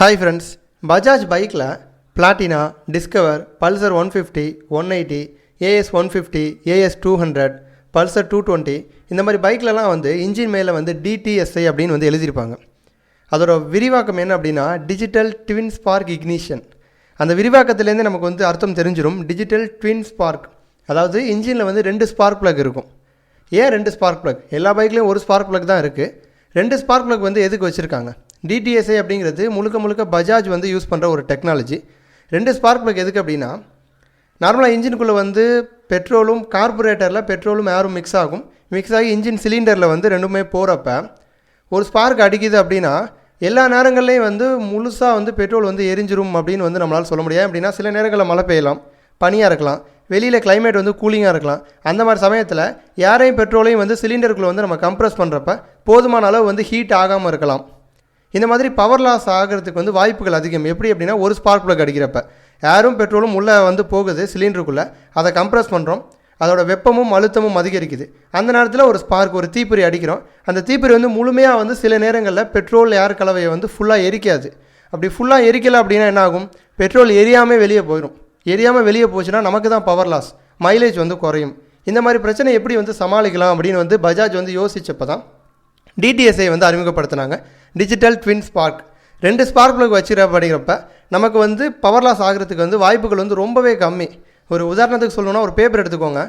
Hi friends Bajaj பைக்கில் Platina Discover Pulsar one fifty one eighty AS one fifty AS two hundred Pulsar two twenty இந்த மாதிரி பைக்லலாம் வந்து engine மேலே வந்து DTSi அப்படின்னு வந்து எழுதியிருப்பாங்க. அதோட விரிவாக்கம் என்ன அப்படின்னா டிஜிட்டல் ட்வின் ஸ்பார்க் இக்னிஷன் அந்த விரிவாக்கத்துலேருந்து நமக்கு வந்து அர்த்தம் தெரிஞ்சிடும் டிஜிட்டல் ட்வின் ஸ்பார்க் அதாவது இன்ஜினில் வந்து ரெண்டு ஸ்பார்க் ப்ளக் இருக்கும். ஏன் ரெண்டு ஸ்பார்க் ப்ளக் எல்லா பைக்லேயும் ஒரு ஸ்பார்க் ப்ளக் தான் இருக்குது ரெண்டு ஸ்பார்க் ப்ளக் வந்து எதுக்கு வச்சுருக்காங்க? டிடிஎஸ்ஐ அப்படிங்கிறது முழுக்க முழுக்க பஜாஜ் வந்து யூஸ் பண்ணுற ஒரு டெக்னாலஜி. ரெண்டு ஸ்பார்க் ப்ளக் எதுக்கு அப்படின்னா நார்மலாக இன்ஜினுக்குள்ளே வந்து பெட்ரோலும் கார்பரேட்டரில் பெட்ரோலும் ஏரும் மிக்ஸ் ஆகும். மிக்ஸ் ஆகி இன்ஜின் சிலிண்டரில் வந்து ரெண்டுமே போகிறப்ப ஒரு ஸ்பார்க் அடிக்குது அப்படின்னா எல்லா நேரங்கள்லையும் வந்து முழுசாக வந்து பெட்ரோல் வந்து எரிஞ்சிரும் அப்படின்னு வந்து நம்மளால் சொல்ல முடியாது. அப்படின்னா சில நேரங்களில் மழை பெய்யலாம் பனியாக இருக்கலாம் வெளியில் கிளைமேட் வந்து கூலிங்காக இருக்கலாம். அந்த மாதிரி சமயத்தில் யாரையும் பெட்ரோலையும் வந்து சிலிண்டருக்குள்ளே வந்து நம்ம கம்ப்ரஸ் பண்ணுறப்ப போதுமான அளவு வந்து ஹீட் ஆகாமல் இருக்கலாம். இந்த மாதிரி பவர் லாஸ் ஆகிறதுக்கு வந்து வாய்ப்புகள் அதிகம். எப்படி அப்படின்னா ஒரு ஸ்பார்க் ப்ளக் அடிக்கிறப்ப. ஏரும் பெட்ரோலும் உள்ளே வந்து போகுது சிலிண்டருக்குள்ளே அதை கம்ப்ரஸ் பண்ணுறோம் அதோட வெப்பமும் அழுத்தமும் அதிகரிக்குது. அந்த நேரத்தில் ஒரு ஸ்பார்க் ஒரு தீப்பொறி அடிக்கிறோம். அந்த தீப்பொறி வந்து முழுமையாக வந்து சில நேரங்களில் பெட்ரோல் ஏர் கலவையை வந்து ஃபுல்லாக எரிக்காது. அப்படி ஃபுல்லாக எரிக்கலை அப்படின்னா என்ன ஆகும்? பெட்ரோல் எரியாமல் வெளியே போயிடும் எரியாமல் வெளியே போச்சுன்னா நமக்கு தான் பவர் லாஸ் மைலேஜ் வந்து குறையும். இந்த மாதிரி பிரச்சனை எப்படி வந்து சமாளிக்கலாம் அப்படின்னு வந்து பஜாஜ் வந்து யோசிச்சப்போ தான் டிடிஎஸ்ஐ வந்து அறிமுகப்படுத்தினாங்க. டிஜிட்டல் ட்வின் ஸ்பார்க் ரெண்டு ஸ்பார்க் ப்ளக் வச்சுக்கிறப்ப நமக்கு வந்து பவர் லாஸ் ஆகிறதுக்கு வந்து வாய்ப்புகள் வந்து ரொம்பவே கம்மி. ஒரு உதாரணத்துக்கு சொல்லணும்னா ஒரு பேப்பர் எடுத்துக்கோங்க.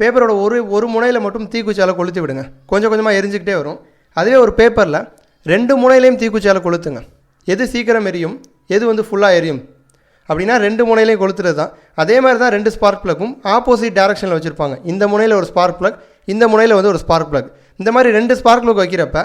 பேப்பரோட ஒரு ஒரு முனையில் மட்டும் தீக்குச்சியால் கொளுத்தி விடுங்க. கொஞ்சம் கொஞ்சமாக எரிஞ்சிக்கிட்டே வரும். அதுவே ஒரு பேப்பரில் ரெண்டு முனையிலையும் தீக்குச்சியால் கொளுத்துங்க. எது சீக்கிரம் எரியும்? எது வந்து ஃபுல்லாக எரியும்? அப்படின்னா ரெண்டு முனையிலையும் கொளுத்துறது தான். அதே மாதிரி தான் ரெண்டு ஸ்பார்க் ப்ளக்கும் ஆப்போசிட் டேரக்ஷனில் வச்சுருப்பாங்க. இந்த முனையில் ஒரு ஸ்பார்க் ப்ளக் இந்த முனையில் வந்து ஒரு ஸ்பார்க் ப்ளக் இந்த மாதிரி ரெண்டு ஸ்பார்க் plug வைக்கிறப்ப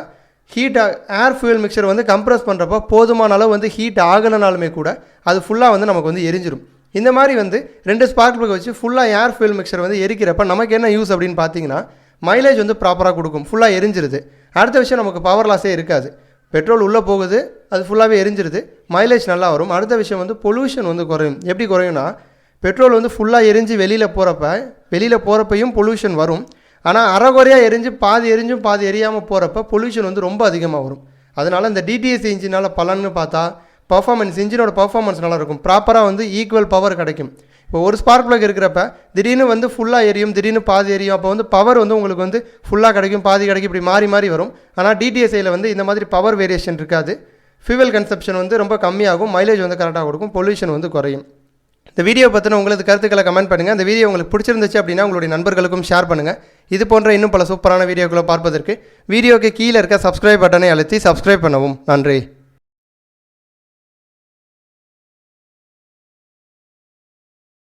ஹீட் ஏர் ஃபியூல் மிக்சர் வந்து கம்ப்ரஸ் பண்ணுறப்போ போதுமான அளவு வந்து ஹீட் ஆகலைனாலுமே கூட அது ஃபுல்லாக வந்து நமக்கு வந்து எரிஞ்சிடும் இந்த மாதிரி வந்து ரெண்டு ஸ்பார்க் plug வச்சு ஃபுல்லாக ஏர் ஃபியூல் மிக்சர் வந்து எரிக்கிறப்ப நமக்கு என்ன யூஸ் அப்படின்னு பார்த்தீங்கன்னா மைலேஜ் வந்து ப்ராப்பராக கொடுக்கும். ஃபுல்லாக எரிஞ்சிருது. அடுத்த விஷயம் நமக்கு பவர் லாஸே இருக்காது. பெட்ரோல் உள்ளே போகுது அது ஃபுல்லாகவே எரிஞ்சிருது. மைலேஜ் நல்லா வரும். அடுத்த விஷயம் வந்து பொல்யூஷன் வந்து குறையும். எப்படி குறையும்னா பெட்ரோல் வந்து ஃபுல்லாக எரிஞ்சு வெளியில் போகிறப்ப வெளியில் போகிறப்பையும் பொல்யூஷன் வரும். ஆனால் அறகுறையாக எரிஞ்சு பாதி எரிஞ்சும் பாதி எரியாமல் போகிறப்ப பொல்யூஷன் வந்து ரொம்ப அதிகமாக வரும். அதனால் இந்த டிடிஎஸ் இன்ஜினால் பலன்னு பார்த்தா பர்ஃபார்மன்ஸ் இன்ஜினோட பர்ஃபார்மன்ஸ் நல்லா இருக்கும் ப்ராப்பராக வந்து ஈக்குவல் பவர் கிடைக்கும். இப்போ ஒரு ஸ்பார்க் ப்ளக் இருக்கிறப்ப திடீர்னு வந்து ஃபுல்லாக எரியும் திடீர்னு பாதி எரியும். அப்போ வந்து பவர் வந்து உங்களுக்கு வந்து ஃபுல்லாக கிடைக்கும் பாதி கிடைக்கும் இப்படி மாறி மாறி வரும். ஆனால் டிடிஎஸ்ஐயில் வந்து இந்த மாதிரி பவர் வேரியேஷன் இருக்காது. ஃபியூவல் கன்சப்ஷன் வந்து ரொம்ப கம்மியாகும் மைலேஜ் வந்து கரெக்டாக கொடுக்கும் பொல்யூஷன் வந்து குறையும். இந்த வீடியோ பற்றின உங்களுக்கு கருத்துக்களை கமெண்ட் பண்ணுங்கள் இந்த வீடியோ உங்களுக்கு பிடிச்சிருந்துச்சு அப்படின்னா உங்களுடைய நண்பர்களுக்கும் ஷேர் பண்ணுங்கள் இது போன்ற இன்னும் பல சூப்பரான வீடியோக்களை பார்ப்பதற்கு வீடியோக்கு கீழே இருக்க சப்ஸ்கிரைப் பட்டனை அழுத்தி சப்ஸ்கிரைப் பண்ணவும். நன்றி.